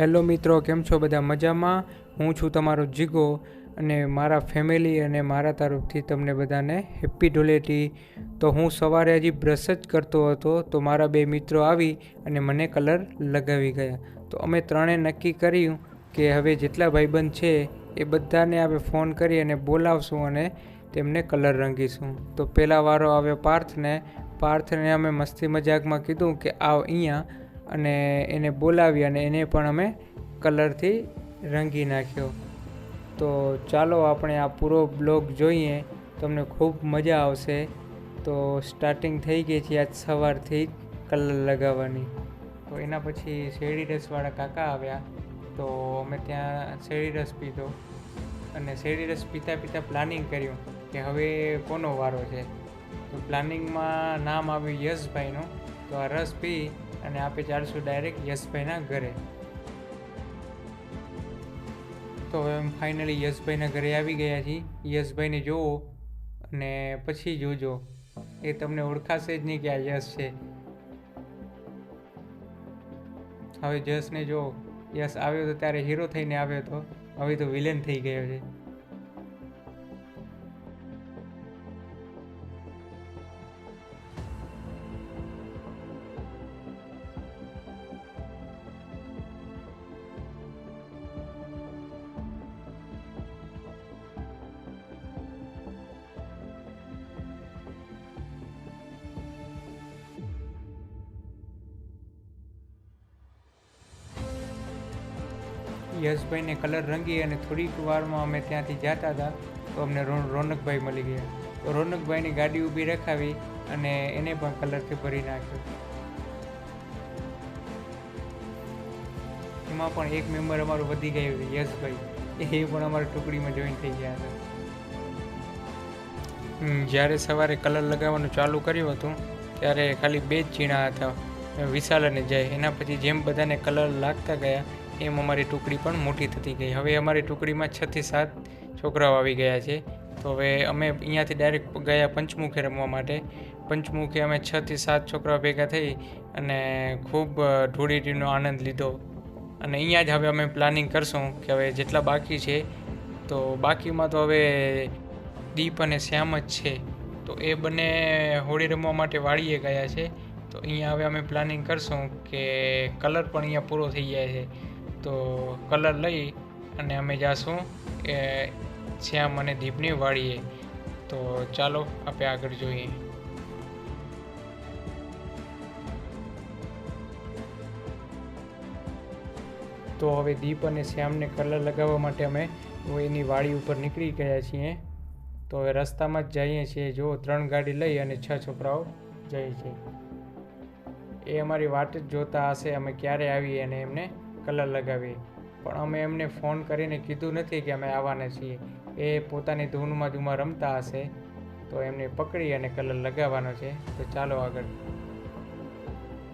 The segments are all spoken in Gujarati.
હેલો મિત્રો, કેમ છો બધા મજામાં? હું છું તમારો જીગો અને મારા ફેમિલી અને મારા તરફથી તમને બધાને હેપ્પી ધૂળેટી તો હું સવારે હજી બ્રશ જ કરતો હતો, તો મારા બે મિત્રો આવી અને મને કલર લગાવી ગયા. તો અમે ત્રણે નક્કી કર્યું કે હવે જેટલા ભાઈબંધ છે એ બધાને આપણે ફોન કરી અને બોલાવશું અને તેમને કલર રંગીશું. તો પહેલાં વારો આવ્યો પાર્થને. પાર્થને અમે મસ્તી મજાકમાં કીધું કે આવ અહીંયા. અને એને બોલાવી અને એને પણ અમે કલરથી રંગી નાખ્યો. તો ચાલો આપણે આ પૂરો બ્લોગ જોઈએ. તમને ખૂબ મજા આવશે. તો સ્ટાર્ટિંગ થઈ ગઈ છે આજ સવારથી કલર લગાવવાની. તો એના પછી શેરડી રસવાળા કાકા આવ્યા. તો અમે ત્યાં શેરડી રસ પીધો. અને શેરડી રસ પીતા પીતા પ્લાનિંગ કર્યું કે હવે કોનો વારો છે? તો પ્લાનિંગમાં નામ આવ્યું યશભાઈનું. તો આ રસ પી અને આપણે ચાલશું ડાયરેક્ટ યશભાઈના ઘરે. તો હવે ફાઇનલી યશભાઈના ઘરે આવી ગયા છીએ. યશભાઈને જોવો અને પછી જોજો. એ તમને ઓળખાશે જ નહીં કે આ યશ છે. હવે જસને જો યશ આવ્યો તો ત્યારે હીરો થઈને આવ્યો હતો હવે તો વિલેન થઈ ગયો છે. યશભાઈને કલર રંગી અને થોડીક વારમાં અમે ત્યાંથી જતા હતા, તો અમને રોનકભાઈ મળી ગયા. તો રોનકભાઈની ગાડી ઊભી રખાવી અને એને પણ કલરથી ભરી નાખ્યો. એમાં પણ એક મેમ્બર અમારું વધી ગયું છે, યશભાઈ. એ પણ અમારી ટુકડીમાં જોઈન થઈ ગયા હતા. જ્યારે સવારે કલર લગાવવાનું ચાલુ કર્યું હતું, ત્યારે ખાલી બે જ ચીણા હતા, વિશાલ અને જય. એના પછી જેમ બધાને કલર લાગતા ગયા એમ અમારી ટુકડી પણ મોટી થતી ગઈ. હવે અમારી ટુકડીમાં છથી સાત છોકરાઓ આવી ગયા છે. તો હવે અમે અહીંયાથી ડાયરેક્ટ ગયા પંચમુખે રમવા માટે. પંચમુખે અમે છથી સાત છોકરાઓ ભેગા થઈ અને ખૂબ ધૂળીટીનો આનંદ લીધો. અને અહીંયા જ હવે અમે પ્લાનિંગ કરશું કે હવે જેટલા બાકી છે, તો બાકીમાં તો હવે દીપ અને શ્યામ જ છે. તો એ બંને હોળી રમવા માટે વાળીએ ગયા છે. તો અહીંયા હવે અમે પ્લાનિંગ કરશું કે કલર પણ અહીંયા પૂરો થઈ જાય છે. તો કલર લઈ અને અમે જાશું એ શ્યામ અને દીપની વાળીએ. તો ચાલો આપણે આગળ જોઈએ. તો હવે દીપ અને શ્યામને કલર લગાવવા માટે અમે એની વાડી ઉપર નીકળી ગયા છીએ. તો હવે રસ્તામાં જ જઈએ છીએ. જો ત્રણ ગાડી લઈ અને છ છોકરાઓ જઈએ છીએ. એ અમારી વાટ જ જોતા હશે. અમે ક્યારે આવીએ અને એમને કલર લગાવીએ પણ અમે એમને ફોન કરીને કીધું નથી કે અમે આવવાના છીએ. એ પોતાની ધૂનમાં ધૂમાં રમતા હશે. તો એમને પકડી અને કલર લગાવવાનો છે. તો ચાલો આગળ.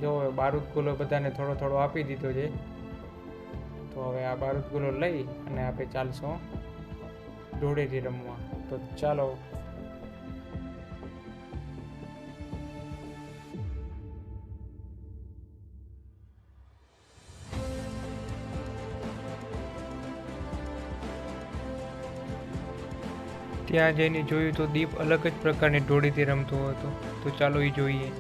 જો બારૂદ ગુલો બધાને થોડો થોડો આપી દીધો છે. તો હવે આ બારૂદ ગુલો લઈ અને આપણે ચાલશું. ધૂળેટી રમવા. તો ચાલો. ત્યાં જઈને જોયું તો દીપ અલગ જ પ્રકારની ઢોળીથી રમતો હતો. તો ચાલો એ જોઈએ.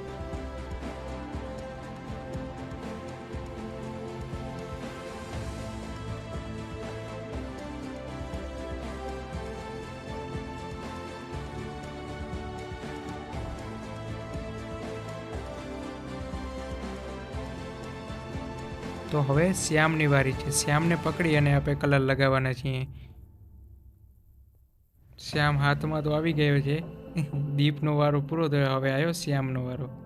તો હવે શ્યામની વારી છે. શ્યામને પકડી અને આપણે કલર લગાવવાના છીએ. શ્યામ હાથમાં તો આવી ગયો છે. દીપનો વારો પૂરો થયો. હવે આવ્યો શ્યામનો વારો.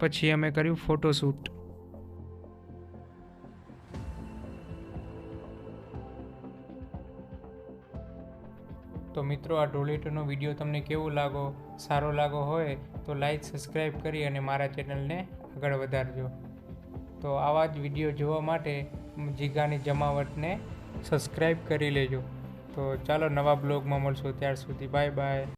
પછી અમે કર્યું ફોટોશૂટ. તો મિત્રો, આ ઢોલેટોનો વીડિયો તમને કેવો લાગો, સારો લાગો હોય તો લાઈક, સબસ્ક્રાઈબ કરી અને મારા ચેનલને આગળ વધારજો. તો આવા જ વીડિયો જોવા માટે જીગાની જમાવટને સબસ્ક્રાઈબ કરી લેજો. તો ચાલો નવા બ્લોગમાં મળશો. ત્યાર સુધી બાય બાય.